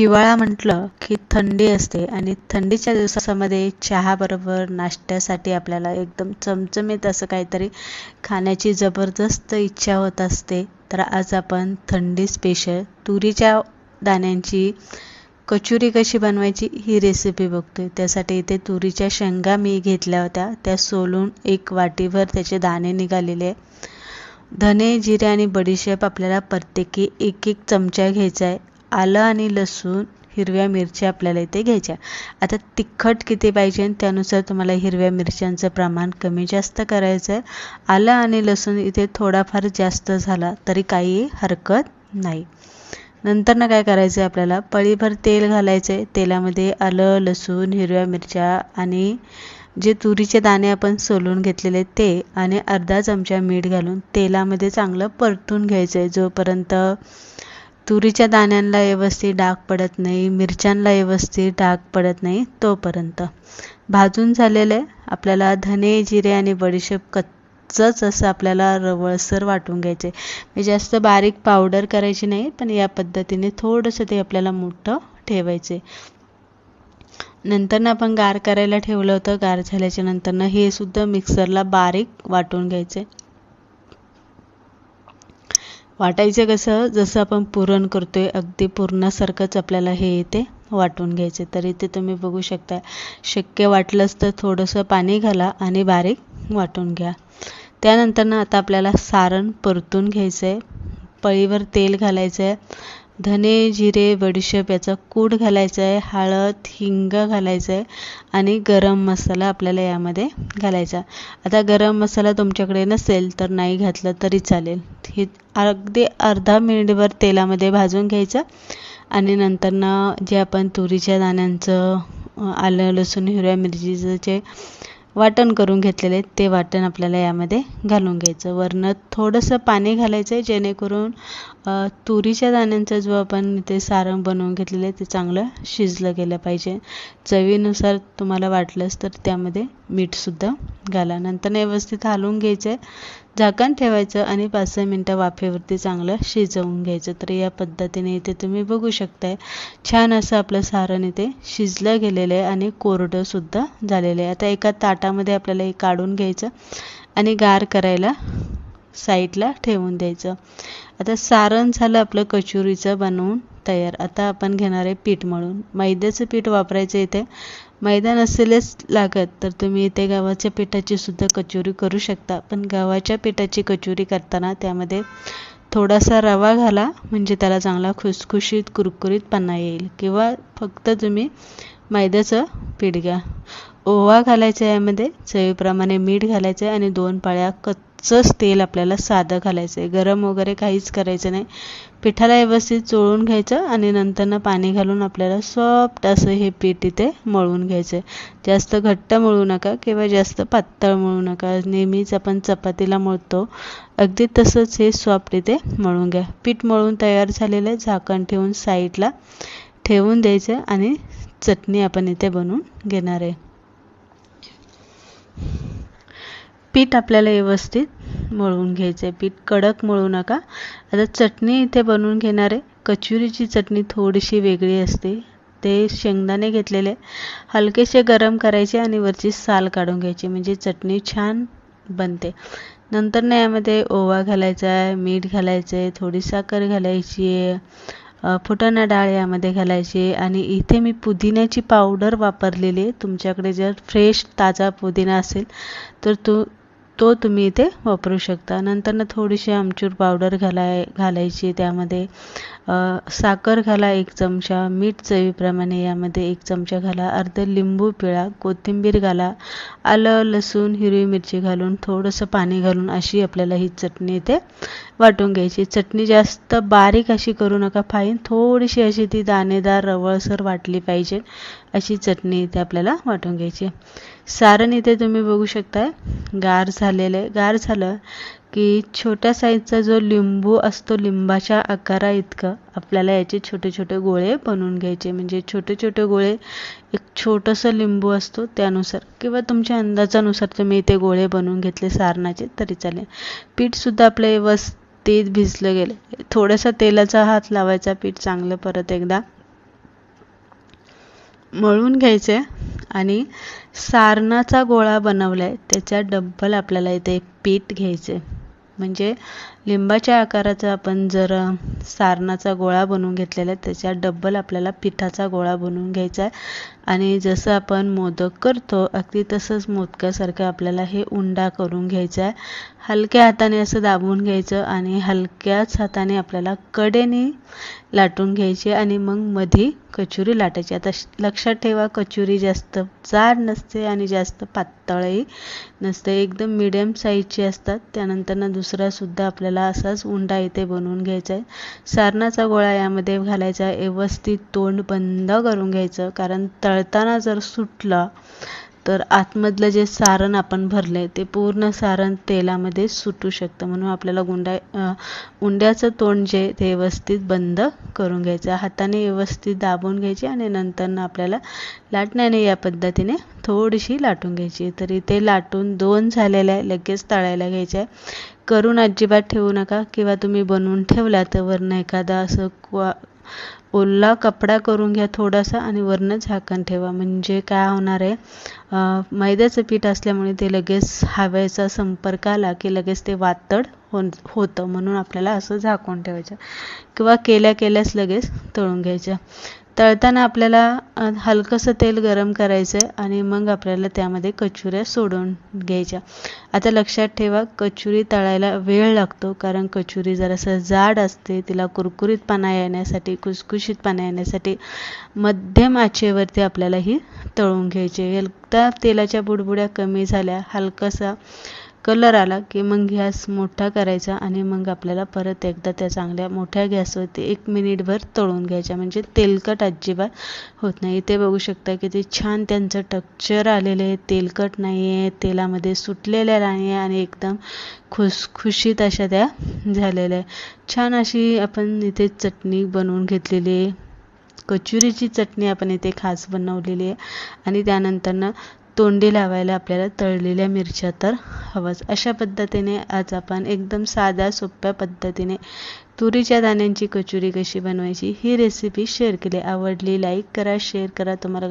हिवाळा म्हटलं की थंडी असते आणि थंडीच्या दिवसामध्ये चहाबरोबर नाश्त्यासाठी आपल्याला एकदम चमचमीत असं काहीतरी खाण्याची जबरदस्त इच्छा होत असते. तर आज आपण थंडी स्पेशल तुरीच्या दाण्यांची कचुरी कशी बनवायची ही रेसिपी बघतोय. त्यासाठी इथे तुरीच्या शेंगा मी घेतल्या होत्या. त्या सोलून एक वाटीभर त्याचे दाणे निघालेले धने जिरे आणि बडीशेप आपल्याला प्रत्येकी एक एक चमचा घ्यायचा आहे. आलं आणि लसूण हिरव्या मिरच्या आपल्याला इथे घ्यायच्या. आता तिखट किती पाहिजे त्यानुसार तुम्हाला हिरव्या मिरच्यांचं प्रमाण कमी जास्त करायचं आहे आलं आणि लसूण इथे थोडाफार जास्त झाला तरी काही हरकत नाही. नंतर ना काय करायचं आहे आपल्याला? पळीभर तेल घालायचं आहे तेलामध्ये आलं लसूण हिरव्या मिरच्या आणि जे तुरीचे दाणे आपण सोलून घेतलेले ते आणि अर्धा चमचा मीठ घालून तेलामध्ये चांगलं परतून घ्यायचं आहे जोपर्यंत तुरीच्या दाण्यांना व्यवस्थित डाग पडत नाही मिरच्यांना व्यवस्थित डाग पडत नाही तोपर्यंत. भाजून झालेले आपल्याला धने जिरे आणि बडीशेप कच्चंच असं आपल्याला रवळसर वाटून घ्यायचे. मी जास्त बारीक पावडर करायची नाही पण या पद्धतीने थोडंसं ते आपल्याला मोठं ठेवायचे. नंतरनं आपण गार करायला ठेवलं होतं गार झाल्याच्या नंतरनं हे सुद्धा मिक्सरला बारीक वाटून घ्यायचे. वाटायचं कसं जसं आपण पुरण करतोय अगदी पुरणासारखंच आपल्याला हे येते वाटून घ्यायचे. तर इथे तुम्ही बघू शकता. शक्य वाटलंच तर थोडंसं पाणी घाला आणि बारीक वाटून घ्या. त्यानंतर ना आता आपल्याला सारण परतून घ्यायचं आहे पळीवर तेल घालायचं आहे धने जिरे बडीशेप याचा कूड घालायचा आहे हळद हिंग घालायचं आहे आणि गरम मसाला आपल्याला यामध्ये घालायचा. आता गरम मसाला तुमच्याकडे नसेल तर नाही घातलं तरी चालेल. हे अगदी अर्धा मिनिटभर तेलामध्ये भाजून घ्यायचं आणि नंतरनं जे आपण तुरीच्या दाण्यांचं आलं लसूण हिरव्या मिरचीचं जे वाटण करून घेतलेले ते वाटण आपल्याला यामध्ये घालून घ्यायचं. वरनं थोडंसं पाणी घालायचं आहे जेणेकरून तुरीच्या दाण्यांचा जो आपण इथे सारण बनवून घेतलेलं आहे ते चांगलं शिजलं गेलं पाहिजे. चवीनुसार तुम्हाला वाटलंच तर त्यामध्ये मीठसुद्धा घाला. नंतर व्यवस्थित हलवून घ्यायचं आहे झाकण ठेवायचं आणि पाच सहा मिनटं वाफेवरती चांगलं शिजवून घ्यायचं. तर या पद्धतीने इथे तुम्ही बघू शकताय छान असं आपलं सारण इथे शिजलं गेलेलं आहे आणि कोरडंसुद्धा झालेलं आहे. आता एका ताटामध्ये आपल्याला हे काढून घ्यायचं आणि गार करायला साईडला ठेवून द्यायचं. आता सारण झालं आपलं कचोरीचं बनवून तयार. आता आपण घेणार आहे पीठ मळून. मैद्याचं पीठ वापरायचं इथे. मैदा नसेलच लागत तर तुम्ही इथे गव्हाच्या पिठाची सुद्धा कचोरी करू शकता. पण गव्हाच्या पिठाची कचोरी करताना त्यामध्ये थोडासा रवा घाला म्हणजे त्याला चांगला खुसखुशीत कुरकुरीतपणा येईल. किंवा फक्त तुम्ही मैद्याचं पीठ घ्या. ओवा घालायचा यामध्ये चवीप्रमाणे मीठ घालायचं आहे आणि दोन पाळ्या कच्चंच तेल आपल्याला साधं घालायचं आहे गरम वगैरे काहीच करायचं नाही. पिठाला व्यवस्थित चोळून घ्यायचं आणि नंतरनं पाणी घालून आपल्याला सॉफ्ट असं हे पीठ इथे मळून घ्यायचं आहे जास्त घट्ट मळू नका किंवा जास्त पातळ मळू नका. नेहमीच आपण चपातीला मळतो. अगदी तसंच हे सॉफ्ट इथे मळून घ्या. पीठ मळून तयार झालेलं आहे झाकण ठेवून साईडला ठेवून द्यायचं आणि चटणी आपण इथे बनवून घेणार आहे. पीठ आपल्याला व्यवस्थित मळून घ्यायचं आहे पीठ कडक मळू नका. आता चटणी इथे बनवून घेणार आहे. कचुरीची चटणी थोडीशी वेगळी असते. ते शेंगदाणे घेतलेले हलकेसे गरम करायचे आणि वरची साल काढून घ्यायची. म्हणजे चटणी छान बनते. नंतर ना यामध्ये ओवा घालायचा आहे मीठ घालायचं आहे थोडी साखर घालायची आहे. फुटाणा डाळ यामध्ये घालायची आणि इथे मी पुदिन्याची पावडर वापरलेली आहे. तुमच्याकडे जर फ्रेश ताजा पुदिना असेल तर तो तो तुम्ही इथे वापरू शकता. नंतरनं थोडीशी आमचूर पावडर घालाय घालायची. त्यामध्ये साखर घाला एक चमचा मीठ चवीप्रमाणे यामध्ये एक चमचा घाला अर्ध लिंबू पिळा कोथिंबीर घाला आलं लसूण हिरवी मिरची घालून थोडंसं पाणी घालून अशी आपल्याला ही चटणी इथे वाटून घ्यायची. चटणी जास्त बारीक अशी करू नका. फाईन थोडीशी अशी ती दाणेदार रवळसर वाटली पाहिजे अशी चटणी इथे आपल्याला वाटून घ्यायची. सारण इथे तुम्ही बघू शकताय. गार झालेलं आहे गार झालं की छोट्या साईजचा जो लिंबू असतो लिंबाच्या आकारा इतकं आपल्याला याचे छोटे छोटे गोळे बनवून घ्यायचे. म्हणजे छोटे छोटे गोळे एक छोटंसं लिंबू असतो त्यानुसार किंवा तुमच्या अंदाजानुसार तुम्ही इथे गोळे बनवून घेतले सारणाचे तरी चालेल. पीठसुद्धा आपलं व्यवस्थित भिजलं गेलं. थोडंसं तेलाचा हात लावायचा पीठ चांगलं परत एकदा मळून घ्यायचे आणि सारणाचा गोळा बनवला आहे त्याच्या डब्बल आपल्याला इथे पीठ घ्यायचे म्हणजे लिंबाच्या आकाराचा आपण जर सारणाचा गोळा बनवून घेतलेला आहे त्याच्या डब्बल आपल्याला पिठाचा गोळा बनवून घ्यायचा आहे आणि जसं आपण मोदक करतो अगदी तसंच मोदकासारखं आपल्याला हे उंडा करून घ्यायचा आहे. हलक्या हाताने असं दाबून घ्यायचं आणि हलक्याच हाताने आपल्याला कडेने लाटून घ्यायची आणि मग मधी कचुरी लाटायची. आता लक्षात ठेवा कचुरी जास्त जाड नसते आणि जास्त पातळही नसते. एकदम मिडियम साईजची असतात. त्यानंतर ना दुसरासुद्धा आपल्याला असाच उंडा इथे बनवून घ्यायचा आहे. सारणाचा गोळा यामध्ये घालायचा व्यवस्थित तोंड बंद करून घ्यायचं कारण तळ तळताना जर सुटलं तर आतमधलं जे सारण आपण भरलं आहे ते पूर्ण सारण तेलामध्ये सुटू शकतं. म्हणून आपल्याला गुंडा उंड्याचं तोंड जे ते व्यवस्थित बंद करून घ्यायचं. हाताने व्यवस्थित दाबून घ्यायचे आणि नंतर आपल्याला लाटण्याने या पद्धतीने थोडीशी लाटून घ्यायची. तर इथे लाटून दोन झालेल्या आहे लगेच तळायला घ्यायचं आहे करून अजिबात ठेवू नका किंवा तुम्ही बनवून ठेवला तर वरनं एखादा असं क्वा ओला कपडा करून घ्या थोडासा आणि वरनं झाकण ठेवा. म्हणजे काय होणार आहे? मैद्याचं पीठ असल्यामुळे ते लगेच हवेचा संपर्क आला की लगेच ते वातड हो होतं. म्हणून आपल्याला असं झाकून ठेवायचं. किंवा केल्या केल्यास लगेच तळून घ्यायचं. तळताना आपल्याला हलकंसं तेल गरम करायचं आहे आणि मग आपल्याला त्यामध्ये कचुऱ्या सोडून घ्यायच्या. आता लक्षात ठेवा कचुरी तळायला वेळ लागतो कारण कचुरी जरासं जाड असते तिला कुरकुरीतपणा येण्यासाठी खुसखुशीतपणा येण्यासाठी मध्यम आचेवरती आपल्याला ही तळून घ्यायची. एकदा तेलाच्या बुडबुड्या कमी झाल्या हलकासा कलर आला की मग गॅस मोठा करायचा आणि मग आपल्याला परत एकदा त्या चांगल्या मोठ्या गॅसवरती एक मिनिटभर तळून घ्यायच्या. म्हणजे तेलकट अजिबात होत नाही. इथे बघू शकता की ते छान त्यांचं टक्चर आलेलं आहे. तेलकट नाही आहे तेलामध्ये सुटलेल्या नाही आहे आणि एकदम खुसखुशीत अशा त्या झालेल्या आहे छान अशी आपण इथे चटणी बनवून घेतलेली आहे. कचुरीची चटणी आपण इथे खास बनवलेली आहे. आणि त्यानंतरनं तोंडी लावायला आपल्याला तळलेल्या मिरच्या तर हवंच. अशा पद्धतीने आज आपण एकदम साध्या सोप्या पद्धतीने तुरीच्या दाण्यांची कचोरी कशी बनवायची ही रेसिपी शेअर केली. आवडली लाईक करा शेअर करा. तुम्हाला